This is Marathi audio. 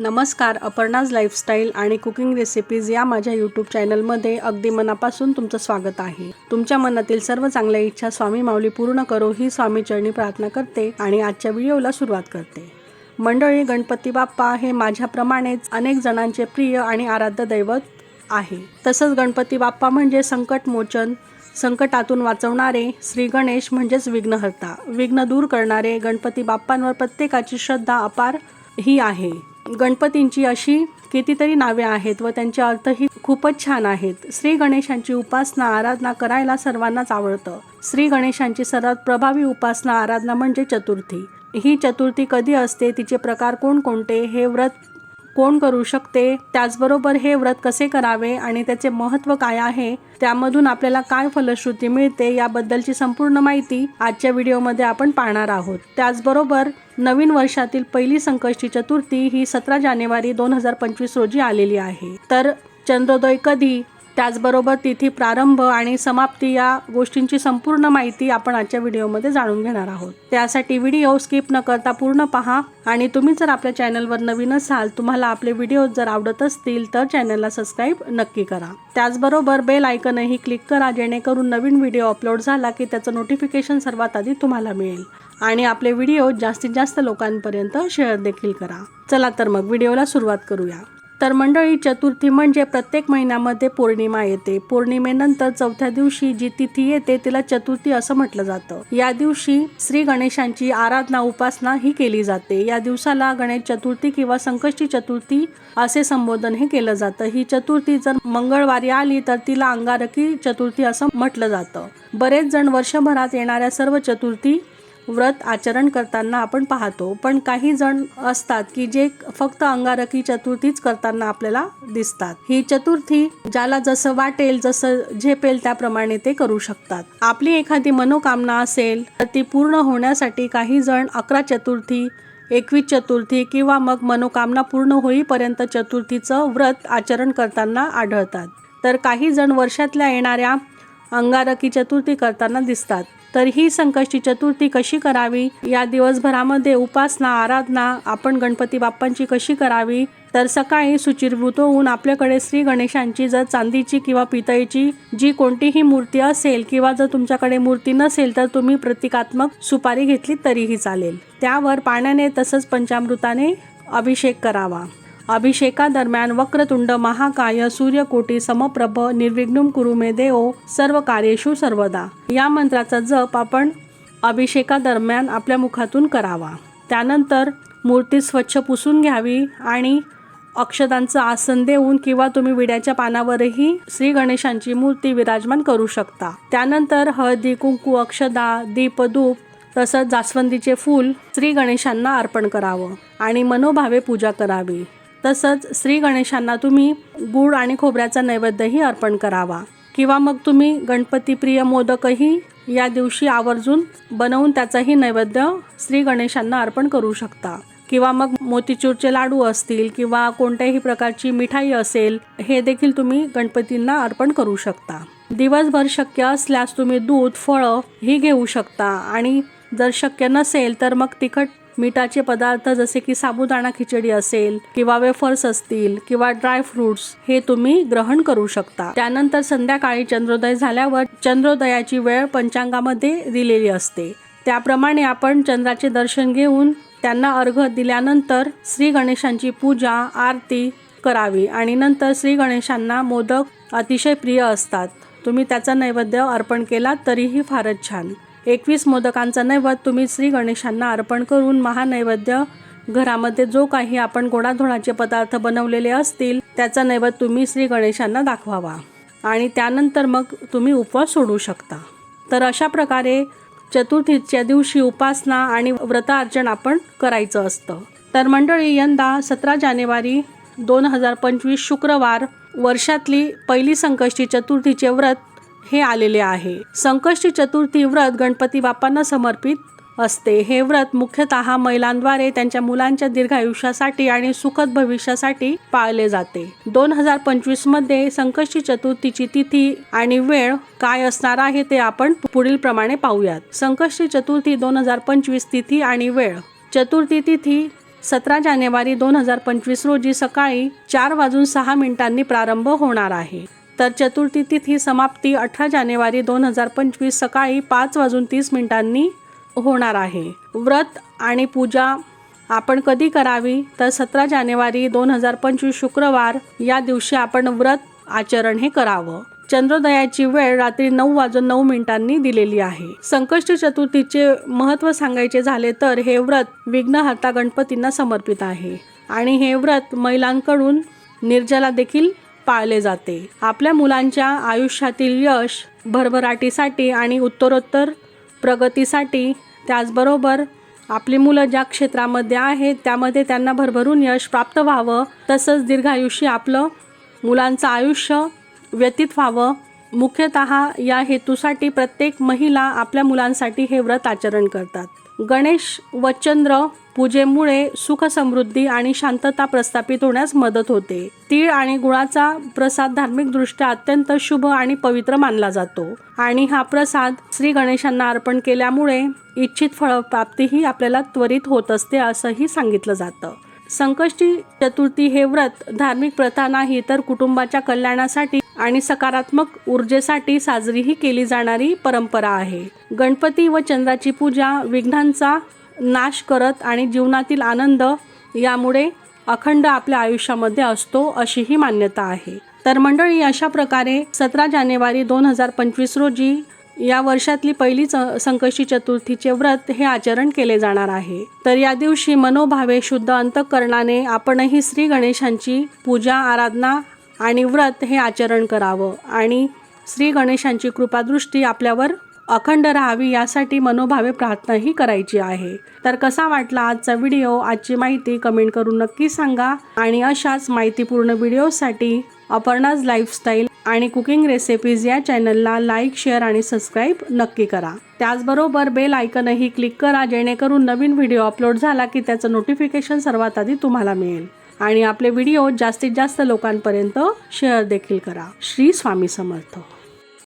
नमस्कार अपर्णाज लाईफस्टाईल आणि कुकिंग रेसिपीज या माझ्या यूट्यूब चॅनलमध्ये अगदी मनापासून तुमचं स्वागत आहे. तुमच्या मनातील सर्व चांगल्या इच्छा स्वामी माऊली पूर्ण करो ही स्वामी चरणी प्रार्थना करते आणि आजच्या व्हिडिओला सुरुवात करते. मंडळी गणपती बाप्पा हे माझ्याप्रमाणेच अनेक जणांचे प्रिय आणि आराध्य दैवत आहे. तसंच गणपती बाप्पा म्हणजे संकट मोचन संकटातून वाचवणारे श्री गणेश म्हणजेच विघ्नहर्ता. विघ्न दूर करणारे गणपती बाप्पांवर प्रत्येकाची श्रद्धा अपार ही आहे. गणपतींची अशी कितीतरी नावे आहेत व त्यांचे अर्थही खूपच छान आहेत. श्री गणेशांची उपासना आराधना करायला सर्वांनाच आवडतं. श्री गणेशांची सर्वात प्रभावी उपासना आराधना म्हणजे चतुर्थी. ही चतुर्थी कधी असते? तिचे प्रकार कोणकोणते? हे व्रत कोण करू शकते? त्याचबरोबर हे व्रत कसे करावे आणि त्याचे महत्त्व काय आहे? त्यामधून आपल्याला काय फलश्रुती मिळते याबद्दलची संपूर्ण माहिती आजच्या व्हिडिओमध्ये आपण पाहणार आहोत. त्याचबरोबर नवीन वर्षातील पहिली संकष्टी चतुर्थी ही सतरा जानेवारी दोन हजार पंचवीस रोजी आलेली आहे. तर चंद्रोदय कधी? त्याचबरोबर तिथी प्रारंभ आणि समाप्ती या गोष्टींची संपूर्ण माहिती आपण आजच्या व्हिडिओमध्ये जाणून घेणार आहोत. त्यासाठी व्हिडिओ स्किप न करता पूर्ण पहा आणि तुम्ही जर आपल्या चॅनलवर नवीन असाल तुम्हाला आपले व्हिडिओ जर आवडत असतील तर चॅनलला सबस्क्राईब नक्की करा. त्याचबरोबर बेल आयकनही क्लिक करा जेणेकरून नवीन व्हिडिओ अपलोड झाला की त्याचं नोटिफिकेशन सर्वात आधी तुम्हाला मिळेल. आणि आपले व्हिडिओ जास्तीत जास्त लोकांपर्यंत शेअर देखील करा. चला तर मग व्हिडिओला सुरुवात करूया. तर मंडळी चतुर्थी म्हणजे प्रत्येक महिन्यामध्ये पौर्णिमा येते. पौर्णिमेनंतर चौथ्या दिवशी जी तिथी येते तिला चतुर्थी असं म्हटलं जातं. या दिवशी श्री गणेशांची आराधना उपासना ही केली जाते. या दिवसाला गणेश चतुर्थी किंवा संकष्टी चतुर्थी असे संबोधन हे केलं जातं. ही चतुर्थी जर मंगळवारी आली तर तिला अंगारकी चतुर्थी असं म्हटलं जातं. बरेच जण वर्षभरात येणाऱ्या सर्व चतुर्थी व्रत आचरण करताना आपण पाहतो. पण काही जण असतात की जे फक्त अंगारकी चतुर्थीच करताना आपल्याला दिसतात. ही चतुर्थी ज्याला जसं वाटेल जसं झेपेल त्याप्रमाणे ते करू शकतात. आपली एखादी मनोकामना असेल तर ती पूर्ण होण्यासाठी काही जण अकरा चतुर्थी एकवीस चतुर्थी किंवा मग मनोकामना पूर्ण होईपर्यंत चतुर्थीचं व्रत आचरण करताना आढळतात. तर काही जण वर्षातल्या येणाऱ्या अंगारकी चतुर्थी करताना दिसतात. तर ही संकष्टी चतुर्थी कशी करावी? या दिवसभरामध्ये उपासना आराधना आपण गणपती बाप्पांची कशी करावी? तर सकाळी सुचिर्भूत होऊन आपल्याकडे श्री गणेशांची जर चांदीची किंवा पितळीची जी कोणतीही मूर्ती असेल किंवा जर तुमच्याकडे मूर्ती नसेल तर तुम्ही प्रतिकात्मक सुपारी घेतली तरीही चालेल. त्यावर पाण्याने तसंच पंचामृताने अभिषेक करावा. अभिषेकादरम्यान वक्रतुंड महाकाय सूर्यकोटी समप्रभ निर्विघ्नुम कुरु मे देव सर्व कार्येषु सर्वदा. या मंत्राचा जप आपण अभिषेकादरम्यान आपल्या मुखातून करावा. त्यानंतर मूर्ती स्वच्छ पुसून घ्यावी आणि अक्षदांचं आसन देऊन किंवा तुम्ही विड्याच्या पानावरही श्री गणेशांची मूर्ती विराजमान करू शकता. त्यानंतर हळदी कुंकू अक्षदा दीपदूप तसंच जास्वंदीचे फूल श्री गणेशांना अर्पण करावं आणि मनोभावे पूजा करावी. तसंच श्री गणेशांना तुम्ही गूळ आणि खोबऱ्याचा नैवेद्यही अर्पण करावा. किंवा मग तुम्ही गणपतीप्रिय मोदकही या दिवशी आवर्जून बनवून त्याचाही नैवेद्य श्री गणेशांना अर्पण करू शकता. किंवा मग मोतीचूरचे लाडू असतील किंवा कोणत्याही प्रकारची मिठाई असेल हे देखील तुम्ही गणपतींना अर्पण करू शकता. दिवसभर शक्य असल्यास तुम्ही दूध फळं ही घेऊ शकता. आणि जर शक्य नसेल तर मग तिखट मिठाचे पदार्थ जसे की साबुदाणा खिचडी असेल किंवा वेफर्स असतील किंवा ड्राय फ्रुट्स हे तुम्ही ग्रहण करू शकता. त्यानंतर संध्याकाळी चंद्रोदय झाल्यावर चंद्रोदयाची वेळ पंचांगामध्ये दिलेली असते. त्याप्रमाणे आपण चंद्राचे दर्शन घेऊन त्यांना अर्घ दिल्यानंतर श्री गणेशांची पूजा आरती करावी आणि नंतर श्री गणेशांना मोदक अतिशय प्रिय असतात. तुम्ही त्याचा नैवेद्य अर्पण केला तरीही फारच छान. एकवीस मोदकांचा नैवेद्य तुम्ही श्री गणेशांना अर्पण करून महानैवेद्य घरामध्ये जो काही आपण गोडाधोडाचे पदार्थ बनवलेले असतील त्याचा नैवेद्य तुम्ही श्री गणेशांना दाखवावा. आणि त्यानंतर मग तुम्ही उपवास सोडू शकता. तर अशा प्रकारे चतुर्थीच्या दिवशी उपासना आणि व्रतार्चन आपण करायचं असतं. तर मंडळी यंदा सतरा जानेवारी दोन हजार पंचवीस शुक्रवार वर्षातली पहिली संकष्टी चतुर्थीचे व्रत हे आलेले आहे. संकष्टी चतुर्थी व्रत गणपती बाप्पांना समर्पित असते. हे व्रत मुख्यतः महिलांद्वारे त्यांच्या मुलांच्या दीर्घायुष्यासाठी आणि सुखद भविष्यासाठी पाळले जाते. दोन हजार पंचवीसमध्ये संकष्टी चतुर्थीची तिथी आणि वेळ काय असणार आहे ते आपण पुढील प्रमाणे पाहूयात. संकष्टी चतुर्थी दोन हजार पंचवीस तिथी आणि वेळ. चतुर्थी तिथी सतरा जानेवारी दोन हजार पंचवीस रोजी सकाळी चार वाजून सहा मिनिटांनी प्रारंभ होणार आहे. तर चतुर्थी तिथी समाप्ती अठरा जानेवारी दोन हजार पंचवीस सकाळी पाच वाजून तीस मिनिटांनी होणार आहे. व्रत आणि पूजा आपण कधी करावी? तर सतरा जानेवारी दोन हजार पंचवीस शुक्रवार या दिवशी आपण व्रत आचरण हे करावं. चंद्रोदयाची वेळ रात्री नऊ वाजून नऊ मिनिटांनी दिलेली आहे. संकष्ट चतुर्थीचे महत्त्व सांगायचे झाले तर हे व्रत विघ्नहर्ता गणपतींना समर्पित आहे. आणि हे व्रत महिलांकडून निर्जला देखील पाळले जाते. आपल्या मुलांच्या आयुष्यातील यश भरभराटीसाठी आणि उत्तरोत्तर प्रगतीसाठी त्याचबरोबर आपली मुलं ज्या क्षेत्रामध्ये आहेत त्यामध्ये त्यांना भरभरून यश प्राप्त व्हावं तसंच दीर्घायुष्य आपलं मुलांचं आयुष्य व्यतीत व्हावं. मुख्यतः या हेतूसाठी प्रत्येक महिला आपल्या मुलांसाठी हे व्रत आचरण करतात. गणेश व चंद्र पूजेमुळे सुख समृद्धी आणि शांतता प्रस्थापित होण्यास मदत होते. तीळ आणि गुळाचा प्रसाद धार्मिकदृष्ट्या अत्यंत शुभ आणि पवित्र मानला जातो. आणि हा प्रसाद श्री गणेशांना अर्पण केल्यामुळे इच्छित फळप्राप्तीही आपल्याला त्वरित होत असते असंही सांगितलं जातं. संकष्टी चतुर्थी हे व्रत धार्मिक प्रथा नाही तर कुटुंबाच्या कल्याणासाठी आणि सकारात्मक ऊर्जेसाठी साजरीही केली जाणारी परंपरा आहे. गणपती व चंद्राची पूजा विघ्नांचा नाश करत आणि जीवनातील आनंद यामुळे अखंड आपल्या आयुष्यामध्ये असतो अशी ही मान्यता आहे. तर मंडळी अशा प्रकारे सतरा जानेवारी दोन हजार पंचवीस रोजी या वर्षातली पहिलीच संकष्टी चतुर्थीचे व्रत हे आचरण केले जाणार आहे. तर या दिवशी मनोभावे शुद्ध अंतकरणाने आपणही श्री गणेशांची पूजा आराधना आणि व्रत हे आचरण करावं. आणि श्री गणेशांची कृपादृष्टी आपल्यावर अखंड राहावी यासाठी मनोभावे प्रार्थनाही करायची आहे. तर कसा वाटला आजचा व्हिडिओ? आजची माहिती कमेंट करून नक्की सांगा. आणि अशाच माहितीपूर्ण व्हिडिओसाठी अपर्णाज लाईफस्टाईल आणि कुकिंग रेसिपीज या चॅनलला लाईक शेअर आणि सबस्क्राईब नक्की करा. त्याचबरोबर बेल आयकनही क्लिक करा जेणेकरून नवीन व्हिडिओ अपलोड झाला की त्याचं नोटिफिकेशन सर्वात आधी तुम्हाला मिळेल. आणि आपले व्हिडिओ जास्तीत जास्त लोकांपर्यंत शेअर देखील करा. श्री स्वामी समर्थ.